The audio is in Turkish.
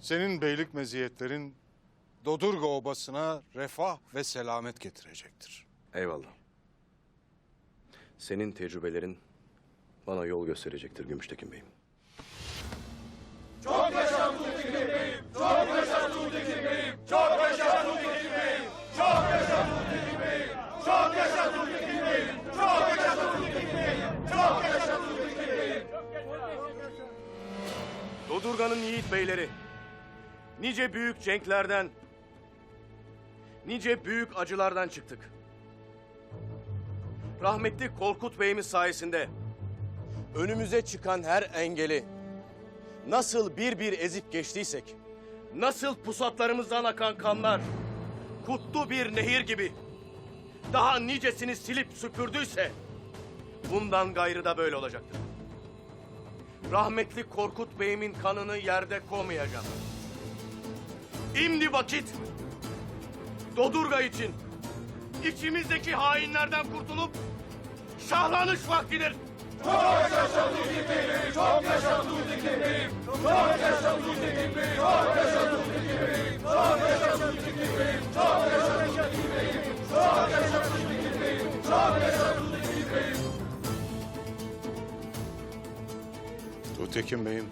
Senin beylik meziyetlerin Dodurga obasına refah ve selamet getirecektir. Eyvallah. Senin tecrübelerin bana yol gösterecektir Gümüştekin Bey'im. Dodurga'nın yiğit beyleri, nice büyük cenklerden, nice büyük acılardan çıktık. Rahmetli Korkut Bey'imiz sayesinde önümüze çıkan her engeli nasıl bir bir ezip geçtiysek, nasıl pusatlarımızdan akan kanlar kutlu bir nehir gibi daha nicesini silip süpürdüyse bundan gayrı da böyle olacaktır. Rahmetli Korkut Bey'imin kanını yerde koymayacağım. İmdi vakit. Dodurga için içimizdeki hainlerden kurtulup şahlanış vaktidir. Tuğtekin Bey'im,